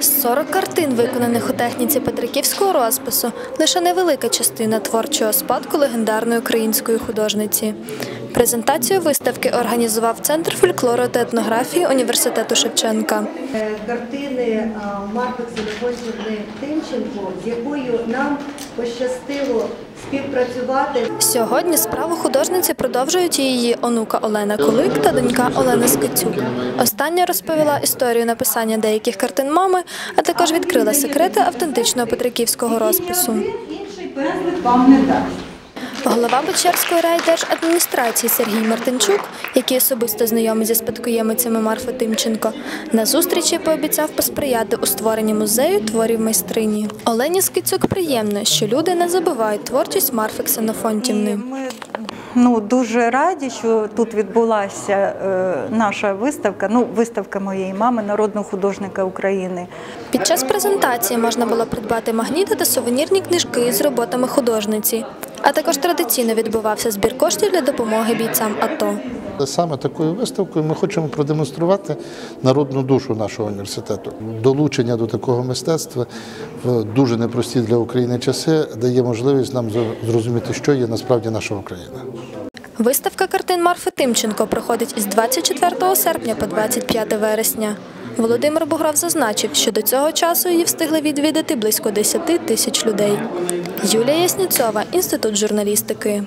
40 картин, виконаних у техніці петриківського розпису, лише невелика частина творчого спадку легендарної української художниці. Презентацію виставки організував Центр фольклору та етнографії університету Шевченка. Е, картини а, Марки Ксенофонтівни Тимченко, з якою нам пощастило співпрацювати. Сьогодні справу художниці продовжують її онука Олена Кулик та донька Олена Скицюк. Остання розповіла історію написання деяких картин мами, а також відкрила секрети автентичного петриківського розпису. Інший пензлик вам не дасть. Голова Печерської райдержадміністрації Сергій Мартинчук, який особисто знайомий зі спадкоємицями Марфи Тимченко, на зустрічі пообіцяв посприяти у створенні музею творів майстрині. Олені Скицюк приємно, що люди не забувають творчість Марфи Ксенофонтівни. Ми ну, дуже раді, що тут відбулася е, наша виставка. Ну, виставка моєї мами, народного художника України. Під час презентації можна було придбати магніти та сувенірні книжки з роботами художниці. А також традиційно відбувався збір коштів для допомоги бійцям АТО. Саме такою виставкою ми хочемо продемонструвати народну душу нашого університету. Долучення до такого мистецтва в дуже непрості для України часи дає можливість нам зрозуміти, що є насправді наша Україна. Виставка картин Марфи Тимченко проходить із 24 серпня по 25 вересня. Володимир Буграв зазначив, що до цього часу її встигли відвідати близько 10 тисяч людей. Юлія Ясніцова, Інститут журналістики.